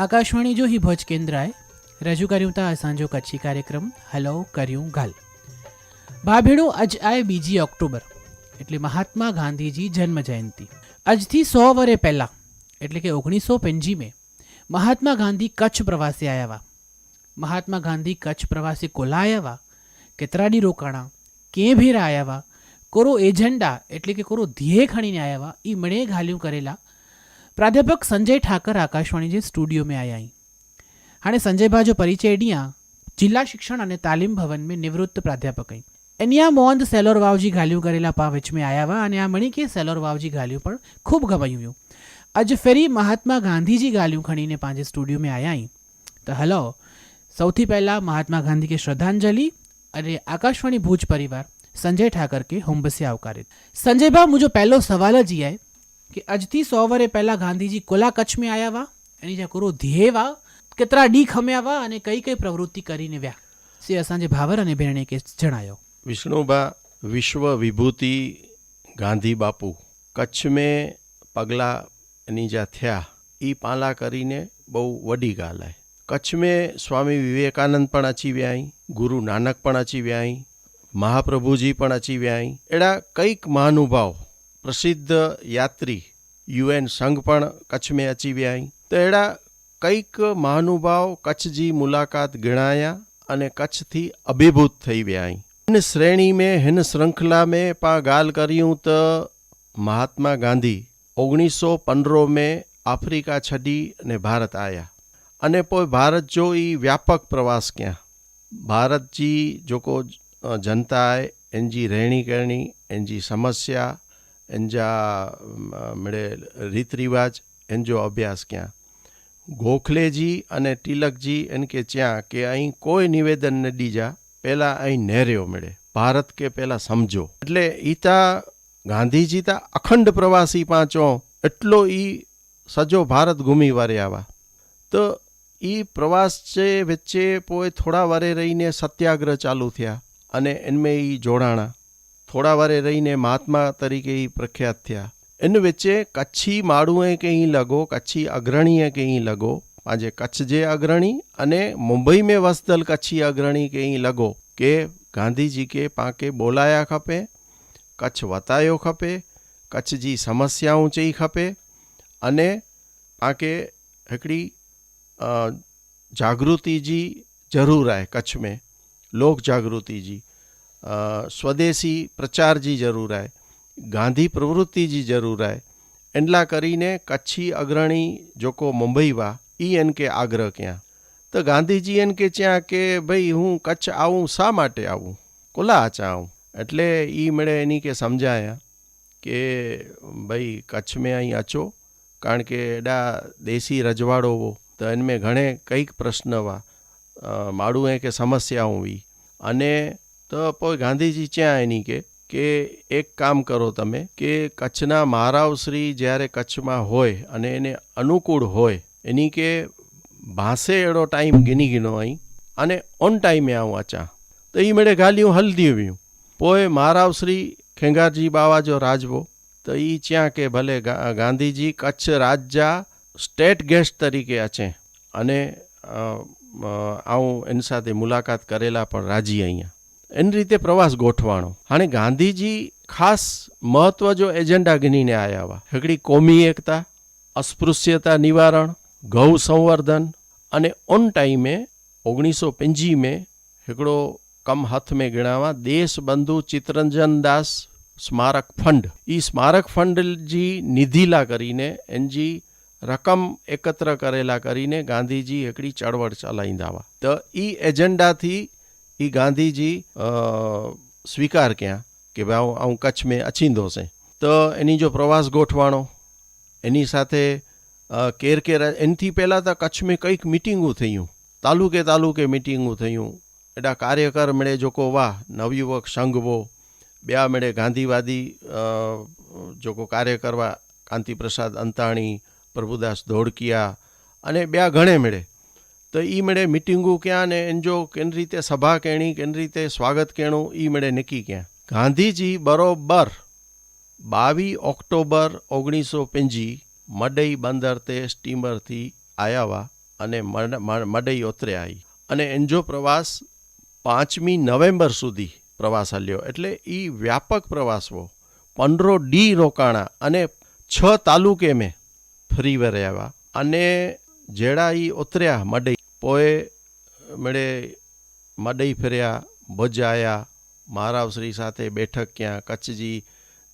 આકાશવાણી જો ही ભોજ કેન્દ્રાએ રજૂ કર્યું હતા અસાંજો કચ્છી કાર્યક્રમ, હલો કર્યું ગાલ ભાભેડો અજ આય બીજી ઓક્ટોબર, એટલે મહાત્મા ગાંધીજી જન્મ જયંતિ આજથી સો વરે પહેલાં, એટલે કે ઓગણીસો પંજીમે મહાત્મા ગાંધી કચ્છ પ્રવાસે આવ્યા મહાત્મા ગાંધી કચ્છ પ્રવાસે કોલા આવ્યા કેતરાડી રોકાણા, કે ભેરા આવ્યા કોરો એજન્ડા એટલે કે કોરો ધ્યેય ખણીને આવ્યા એ મણે ઘાલ્યું કરેલા प्राध्यापक संजय ठाकर आकाशवाणी जे स्टूडियो में आया आई हाणे संजय भाउ जो परिचय ॾींहुं जिला शिक्षण अने तालीम भवन में निवृत्त प्राध्यापक आहिनि अञा मूं हंधि सेलोर वाव जी ॻाल्हियूं करेला पा विच में आया हुआ अने हाणे खे सेलोर वाव जी ॻाल्हियूं पण ख़ूब गवायूं हुयूं अॼु फेरी महात्मा गांधी जी ॻाल्हियूं खणीने पंहिंजे स्टूडियो में आया आई त हलो સૌથી પહેલાં મહાત્મા ગાંધી કે શ્રદ્ધાંજલિ અને આકાશવાણી ભુજ પરિવાર સંજય ઠાકર કે હોમબસે આવકારે સંજય ભાઈ મુજો પહેલો સવાલ જ ઈ आहे કે આજથી સો વરે પહેલાં ગાંધીજી કોલા કચ્છમાં આવ્યા વા, એની જ્યાં કોરો ધ્યેય વા, કેતરા ડી ખમ્યા વા અને કઈ કઈ પ્રવૃત્તિ કરીને વ્યા. સે અસાંજે ભાવર અને બેરણે કે જણાયો. વિષ્ણુબા વિશ્વ વિભૂતિ ગાંધી બાપુ, કચ્છ મેં પગલાં એની જ્યાં થયા એ પાલા કરીને બહુ વડી ગાલ આય કચ્છ મેં સ્વામી વિવેકાનંદ પણ અચીવ્યા અહીં ગુરુ નાનક પણ અચીવ્યા અહીં મહાપ્રભુજી પણ અચીવ્યા અહીં એડા કંઈક મહાનુભાવ પ્રસિદ્ધ યાત્રી યુએન સંઘ પણ કચ્છ મેં અચીવ્યા અહીં તો એડા કંઈક મહાનુભાવ કચ્છજી મુલાકાત ગણાયા અને કચ્છથી અભિભૂત થઈ વ્યા અહીં इन श्रेणी में हिन श्रृंखला में पा ॻाल्हि करियूं त महात्मा गांधी ओगणीह सौ पंद्रहों में अफ्रीका छॾी ने भारत आया अने पोइ भारत जो ई व्यापक प्रवास कयां भारत जी जेको जनता आहे इन जी रहणी करणी इन जी समस्या એંજા મળે રીત રિવાજ એનજો અભ્યાસ ક્યાં? ગોખલેજી અને તિલકજી એન કે ચ્યાં કે અહીં કોઈ નિવેદન ન દીજા પહેલાં અહીં નેર્યો મળે, ભારત કે પહેલાં સમજો. એટલે ઈતા ગાંધીજી તા અખંડ પ્રવાસી પાંચો, એટલો ઈ સજો ભારત ઘૂમી વારે આવા. તો એ પ્રવાસ છે વચ્ચે પોએ થોડા વારે રહીને સત્યાગ્રહ ચાલુ થયા અને એનમે એ જોડાણા. થોડા વારે રહીને મહાત્મા તરીકે ઈ પ્રખ્યાત થયા इन विचे कच्छी माण्हूअ कंहिं लॻो कच्छी अग्रणीअ कंहिं लॻो पंहिंजे कच्छ जे अग्रणी अने मुंबई में वसदल कच्छी अग्रणी कंहिं लॻो के गांधी जी खे पाण खे ॿोलाया खपे कच्छ वतायो खपे कच्छ जी समस्याऊं चई खपे अने पाण खे हिकिड़ी अ, जागृति जी ज़रूरु आहे कच्छ में लोक जागृति जी સ્વદેશી પ્રચાર જી જરૂર આય, ગાંધી પ્રવૃત્તિ જી જરૂર આય. એટલા કરીને કચ્છી અગ્રણી જોકો મુંબઈવા ઈ એન કે આગ્રહ ક્યાં? તો ગાંધીજી એન કે ચ્યાં કે, ભાઈ, હું કચ્છ આવું, શા માટે આવું? કોલા આચા આવું એટલે એ મળે એની કે સમજાયા કે, ભાઈ, કચ્છ મેં અહીં અચો કારણ કે એડા દેશી રજવાડો હો તો એનમે ઘણે કંઈક પ્રશ્ન વા માડું એ કે સમસ્યા હુંવી અને તો પછી ગાંધીજી ચ્યાં એની કે? કે એક કામ કરો તમે, કે કચ્છના મહારાવશ્રી જ્યારે કચ્છમાં હોય અને એને અનુકૂળ હોય, એની કે ભાસે એડો ટાઈમ ગીની ગીનો અહીં અને ઓન ટાઈમે આવું અચા તો એ મેળે ગાલ્યું હલદી વ્યું પોએ મહારાવશ્રી ખેંગારજી બાવા જો રાજવો, તો એ ચ્યાં કે ભલે ગાંધીજી કચ્છ રાજ્યા સ્ટેટ ગેસ્ટ તરીકે અચે અને આવું એની સાથે મુલાકાત કરેલા પણ રાજી અહીંયા. એની રીતે પ્રવાસ ગોઠવાણો અને ગાંધીજી ખાસ મહત્વ જો એજન્ડા ગણીને આવ્યા આવા એકડી કોમી એકતા, અસ્પૃશ્યતા નિવારણ ગૌ સંવર્ધન અને ઓન ટાઈમે ઓગણીસો પંજીમે હિકડો કમ હથ મેં ગણાવા દેશબંધુ ચિત્તરંજન દાસ સ્મારક ફંડ. એ સ્મારક ફંડ જી નિધિલા કરીને, એનજી રકમ એકત્ર કરેલા કરીને ગાંધીજી એકડી ચળવળ ચલાવી દાવા તો એ એજન્ડાથી એ गांधी સ્વીકાર ક્યાં કે ભાઈ આવું કચ્છ મેં અચીંદોશે તો એની જો પ્રવાસ ગોઠવાણો, એની સાથે કેર કેર એનાથી પહેલાં તો કચ્છ મેં કંઈક મિટિંગો થયું. તાલુકે તાલુકે મિટિંગો થયું. એડા કાર્યકર મળે જોકો વાહ, નવયુવક સંઘ વો બ્યા મળે ગાંધીવાદી જોકો કાર્ય કરવા કાંતિપ્રસાદ અંતાણી, પ્રભુદાસ ધોળકિયા અને બ્યા ઘણે મળે. તો એ મળે મિટિંગો ક્યાં ને એનજો કેની રીતે સભા કેણી, કેન રીતે સ્વાગત કેણું એ મળે નક્કી ક્યાં. ગાંધીજી બરોબર બાવીસ ઓક્ટોબર ઓગણીસો પંજી મડઈ બંદર તે સ્ટીમરથી આવ્યા અને મડ- મડઈ ઓતરે આવી અને એનજો પ્રવાસ પાંચમી નવેમ્બર સુધી પ્રવાસ હલ્યો એટલે એ વ્યાપક પ્રવાસવો. પંદરો ડી રોકાણા અને છ તાલુકે મેં ફરી વર્યા અને જેડા ઈ ઉતર્યા મડઈ પોએ મેળે મડઈ ફેર્યા ભુજ આવ્યા મહારાવશ્રી સાથે બેઠક ક્યાં, કચ્છજી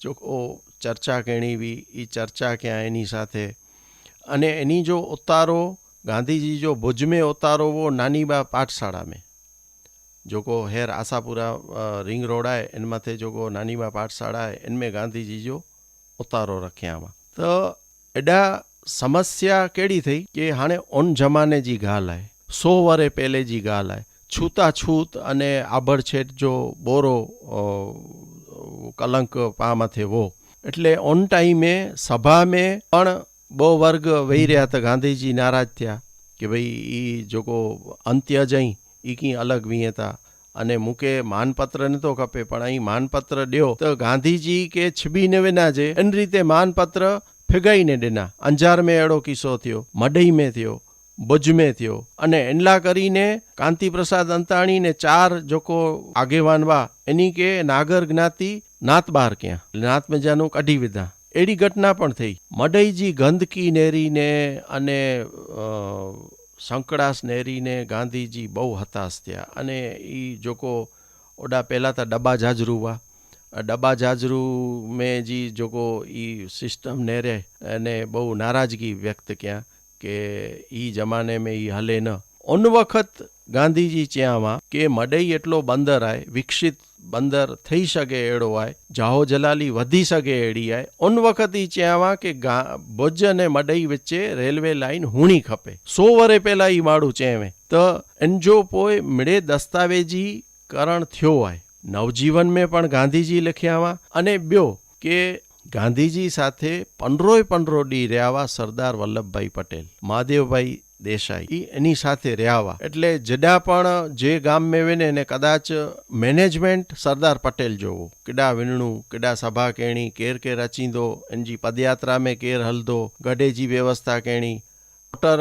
ચોખ્ખો ચર્ચા કેણીવી એ ચર્ચા ક્યાં એની સાથે. અને એની જો ઉતારો, ગાંધીજી જો ભુજ મેં ઉતારો વો નાનીબા પાઠશાળા મેં જોકો હેર આશાપુરા રિંગ રોડ આए इन मथे जोको नानीबा पाठशाला आहे इन में गांधीजी जो उतारो रखियावा त एॾा समस्या कहिड़ी अथई की हाणे उन ज़माने जी ॻाल्हि आहे સો વરે પહેલેજી ગાલ આય. છૂતાછૂત અને આભડછેટ જો બોરો કલંક પામાથે વો એટલે ઓન ટાઈમે સભામે પણ બહુ વર્ગ વહી રહ્યા હતા. ગાંધીજી નારાજ થયા કે ભાઈ એ જોકો અંત્ય જઈ એ કંઈ અલગ વિયેતા અને મૂકે માનપત્ર નતો કપે પણ અહીં માનપત્ર ડ્યો. તો ગાંધીજી કે છબીને વિના જે એની રીતે માનપત્ર ફેગાઈને ડેના. અંજાર મેં એડો કિસ્સો થયો, મડઈ મેં થયો. બજમે થયો. અને એનલા કરીને કાંતિપ્રસાદ અંતાણીને ચાર જોકો આગેવાનવા એની કે નાગર જ્ઞાતિ નાત બહાર ક્યાં? નાત મજાનું કાઢી વિધા. એડી ઘટના પણ થઈ. મડઈજી ગંદકી નેરીને અને સંકળાસ નેરીને ગાંધીજી બહુ હતાશ થયા. અને એ જોકો ઓડા પહેલાં તા ડબ્બા જાજરૂવા ડબ્બા જાજરૂ મેં જે જોકો એ સિસ્ટમ નેરે. અને બહુ નારાજગી વ્યક્ત ક્યાં. કે એ જમાને મેં એ હલે ન. ઉન વખત ગાંધીજી ચ્યામાં કે મડઈ એટલો બંદર આય, વિકસિત બંદર થઈ શકે એડો આય, જાહો જલાલી વધી શકે એડી આય. ઉન વખત એ ચ્યામાં કે ભુજ અને મડઈ વચ્ચે રેલવે લાઇન હુણી ખપે. સો વરે પહેલાં એ માળું ચેવે તો એનજો પોય મળે દસ્તાવેજી કરણ થયો આય. નવજીવન મેં પણ ગાંધીજી લખ્યામાં અને બ્યો કે ગાંધીજી સાથે પંદરોય પંદરો ડી રહ્યા સરદાર વલ્લભભાઈ પટેલ, મહાદેવભાઈ દેસાઈ એની સાથે રહ્યા એટલે જડા પણ જે ગામ મેળવીને એને કદાચ મેનેજમેન્ટ સરદાર પટેલ જોવો. કેડા વીણણું, કેડા સભા કેણી, કેર કેર અચીંદો એનજી પદયાત્રા મેં કેર હલદો, ગઢેજી વ્યવસ્થા કેણી મોટર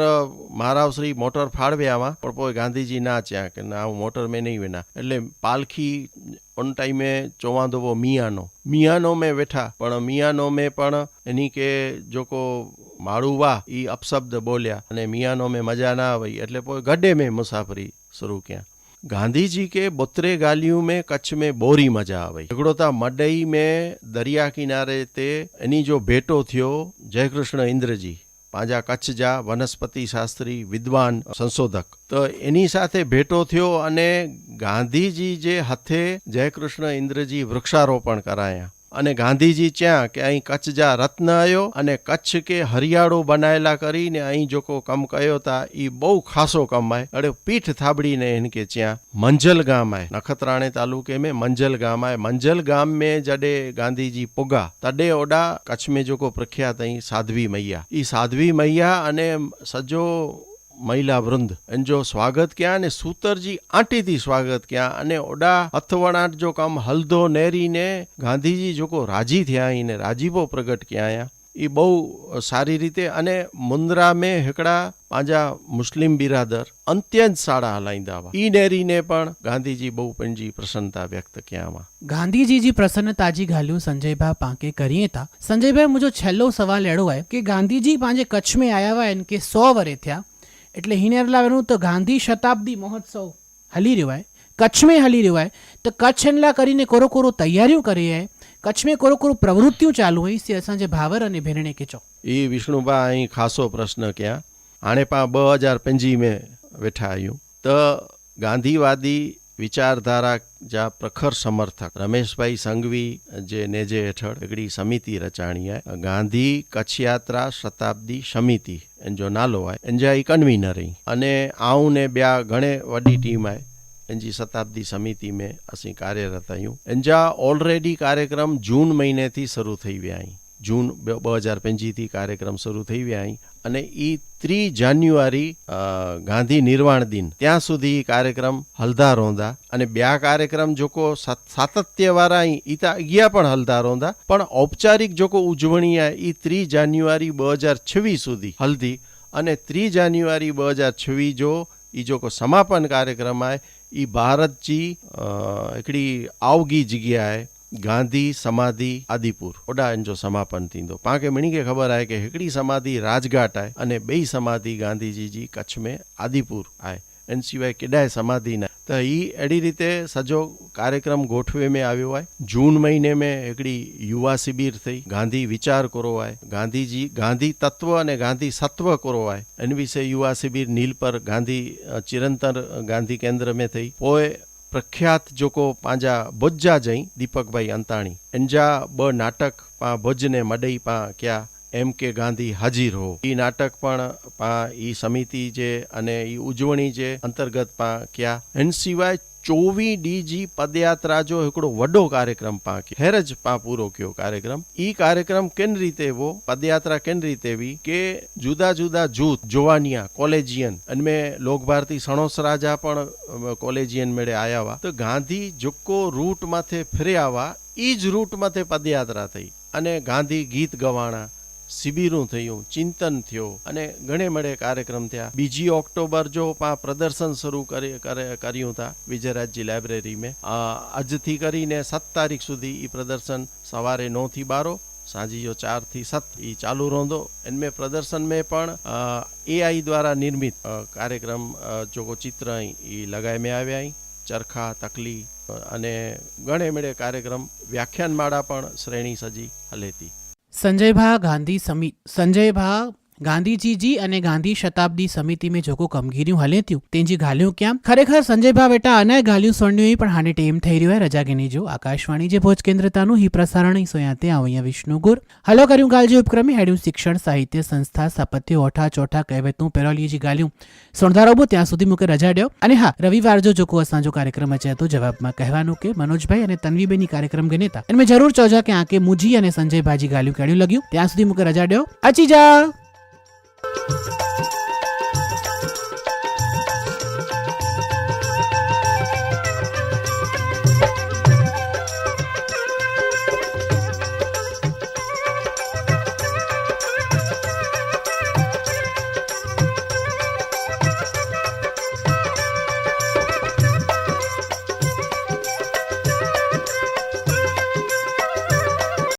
મહારાવશ્રી મોટર ફાળવ્યામાં, પણ કોઈ ગાંધીજી ના ત્યાં કે ના, હું મોટર મેં નહીં વિના. એટલે પાલખી ઓન ટાઈમે ચોવાંધો મિયાનો. મિયાનો મેં બેઠા પણ મિયાનો મેં પણ એની કે જોકો માળું વાહ એ અપશબ્દ બોલ્યા. અને મિયાનો મેં મજા ના આવી. એટલે કોઈ ગડે મેં મુસાફરી શરૂ ક્યાં. ગાંધીજી કે બોતરે ગાલિયું મેં, કચ્છ મેં બોરી મજા આવી. ઝઘડોતા મડઈ મેં દરિયા કિનારે તે એની જો ભેટો થયો જયકૃષ્ણ ઇન્દ્રજી. પાંજા કચ્છ જા વનસ્પતિ શાસ્ત્રી વિદ્વાન સંશોધક. તો એની સાથે ભેટો થયો અને ગાંધીજી જે હાથે જયકૃષ્ણ ઇન્દ્રજી વૃક્ષારોપણ કરાયા. અને ગાંધીજી ચ્યાં કે અહીં કચ્છ જા રત્ન આવ્યો અને કચ્છ કે હરિયાળો બનાયેલા કરીને અહીં જોકો કમ કયો તા એ બહુ ખાસો કમાય અરે પીઠ થાબડીને એને કે ચ્યાં મંજલ ગામ આય. નખત્રાણે તાલુકે મેં મંજલ ગામ આય. મંજલ ગામ મેં જડે ગાંધીજી પુગા. તડે ઓડા કચ્છ મેં જોકો પ્રખ્યાત અહીં સાધ્વી મૈયા. એ સાધ્વી મૈયા અને સજો મહિલા વૃંદ. જો સ્વાગત ક્યાં અને સૂતરજી આંટીથી સ્વાગત ક્યાં અને ઓડા અથવણાટ જો કામ હલધો નેરીને ગાંધીજી જોકો રાજી થયા એને રાજીબો પ્રગટ ક્યાં એ બહુ સારી રીતે અને મુંદ્રા મેં હેકડા પાંજા મુસ્લિમ બિરાદર અંત્યંત શાળા હલાઈંદાવા. ઈ ડેરીને પણ ગાંધીજી બહુ પંજી પ્રસન્નતા વ્યક્ત ક્યાંમાં ગાંધીજી જી પ્રસન્નતાજી ગાલ્યું સંજયભા પાંકે કરીએ તા. સંજયભાઈ મુજો છેલ્લો સવાલ એડો આય કે ગાંધીજી પાંજે કચ્છ મેં આયા હોય કે સો વરે થયા. એટલે હિનેરલાનું તો ગાંધી શતાબ્દી મહોત્સવ હલી રહ્યો હોય, કચ્છમાં હલી રહ્યો હોય, તો કચ્છ એનલા કરીને કોરો કોરો તૈયારીઓ કરી હે, કચ્છમાં કોરો કોરો પ્રવૃત્તિઓ ચાલુ હોય છે અસાંજે ભાવર અને ભેરણે કેચો એ વિષ્ણુભા અહીં ખાસો પ્રશ્ન ક્યાં? આણે પા બ હજાર પંજી મેં વેઠા આવ્યું તો ગાંધીવાદી વિચારધારા જા પ્રખર સમર્થક. રમેશભાઈ સંઘવી, જે નેજે હેઠળ એકડી સમિતિ રચાણીએ ગાંધી કચ્છયાત્રા શતાબ્દી સમિતિ, એનજો નાલો આય. એનજા એ કન્વીનર અને આઉં ને બ્યા ઘણે વડી ટીમ આય. એનજી શતાબ્દી સમિતિ મેં અસી કાર્યરત આयूं એનજા ઓલરેડી કાર્યક્રમ જૂન મહિનેથી શરૂ થઈ વ્યા અહીં જૂન બે હજાર પંજીથી કાર્યક્રમ શરૂ થઈ વ્યાય અને એ ત્રી જાન્યુઆરી ગાંધી નિર્વાણ દિન. ત્યાં સુધી કાર્યક્રમ હલધા રોંધા. અને બે કાર્યક્રમ જોકો સાતત્યવાળા ઈ તા ગયા પણ હલધા રોંધા. પણ ઔપચારિક જોકો ઉજવણીયા ઈ ત્રી જાન્યુઆરી બે હજાર છવ્વીસ સુધી હલ્દી અને ત્રી જાન્યુઆરી બે હજાર છવ્વીસ જો ઈ જોકો સમાપન કાર્યક્રમ આય, ઈ ભારતજી એકડી આવગી જગ્યાએ गांधी समाधि आदिपुर ओॾानि जो समापन थींदो पाण खे ॿिन्ही खे ख़बर आहे की हिकिड़ी समाधि राजघाट आहे अने ॿई समाधि गांधी जी जी कच्छ में आदिपुर आहे इन सवाइ केॾाए समाधि न त ही अहिड़ी रीते सॼो कार्यक्रम गोठवे में आयो आहे जून महीने में हिकिड़ी युवा शिबिर थी गांधी वीचार करो आहे गांधी जी गांधी तत्व अने गांधी सत्व करो आहे इन विषय युवा शिबिर नीलपर गांधी चिरंतर गांधी केंद्र में थी पोइ પ્રખ્યાત જોકો પાંજા બોજ્જા જઈ, દીપકભાઈ અંતાણી. એન્જા બ નાટક પા ભોજને મડઈ પા ક્યા એમ કે ગાંધી હાજીર હો. એ નાટક પણ પા એ સમિતિ જે અને એ ઉજવણી જે અંતર્ગત પા ક્યા. એન સિવાય ચોવી ડીજી પદયાત્રા જો હિકड़ो વડો કાર્યક્રમ पाण खे हींअर पाण पूरो कयो कार्यक्रम ई कार्यक्रम किन रीते वो पदयात्रा किन रीते हुई के જુદા જુદા જૂથ, જોવાનિયા, કોલેજિયન, અને લોક ભારતી સણોસ રાજા પણ કોલેજિયન મેળે આયા વા. તો ગાંધી જોકો રૂટ માથે ફર્યા વા, ઈ જ રૂટ માથે પદયાત્રા થઈ. અને ગાંધી ગીત ગવાણા. શિબિરું થયું, ચિંતન થયું અને ઘણે મળે કાર્યક્રમ થયા. બીજી ઓક્ટોબર જો પ્રદર્શન શરૂ કર્યું હતા વિજયરાજજી લાઇબ્રેરી મેં આજથી કરીને સત તારીખ સુધી એ પ્રદર્શન સવારે નવથી બારો, સાંજો ચારથી સત એ ચાલુ રોંધો. અને મેં પ્રદર્શન મેં પણ એઆઈ દ્વારા નિર્મિત કાર્યક્રમ જોકો ચિત્ર એ લગાવી મેં આવ્યા અહીં. ચરખા, તકલી અને ગણે મેળે કાર્યક્રમ. વ્યાખ્યાનમાળા પણ શ્રેણી સજી હલેતી. સંજયભા ગાંધી સમિ गांधी जी અને ગાંધી શતાબ્દી સમિતિ મેં જોકો કમગીર્યું હલે ત્યું તેજી ઘાલ્યું ક્યાં? ખરેખર સંજયભાઈ બેટા અને ઘાલ્યું સોણ્યું પણ હાને ટેમ થઈ રહ્યું હે રજા ગેની જો આકાશવાણી જે ભોજ કેન્દ્રતાનું હી પ્રસારણ સોયાતે આવ્યા વિષ્ણુગુર હલો કર્યું ગાલજી ઉપક્રમે. હેડ્યું શિક્ષણ સાહિત્ય સંસ્થા સ્થાપત્ય ઓઠા ચોઠા કહેવતનું પેરોલીજી ગાલ્યું. સોણધારોબો ત્યાં સુધી મૂકે રજા ડ્યો. અને હા, રવિવાર જો જોકો અસાંજો કાર્યક્રમ હશે તો જવાબમાં કહેવાનું કે મનોજભાઈ અને તન્વીબેની કાર્યક્રમ ગનેતા અને મેં જરૂર ચોજા કે આંકે મુજી અને સંજયભાજી ગાલ્યું કેડ્યું લગ્યું. ત્યાં સુધી મૂકે રજા ડ્યો. અચી જા Thank you.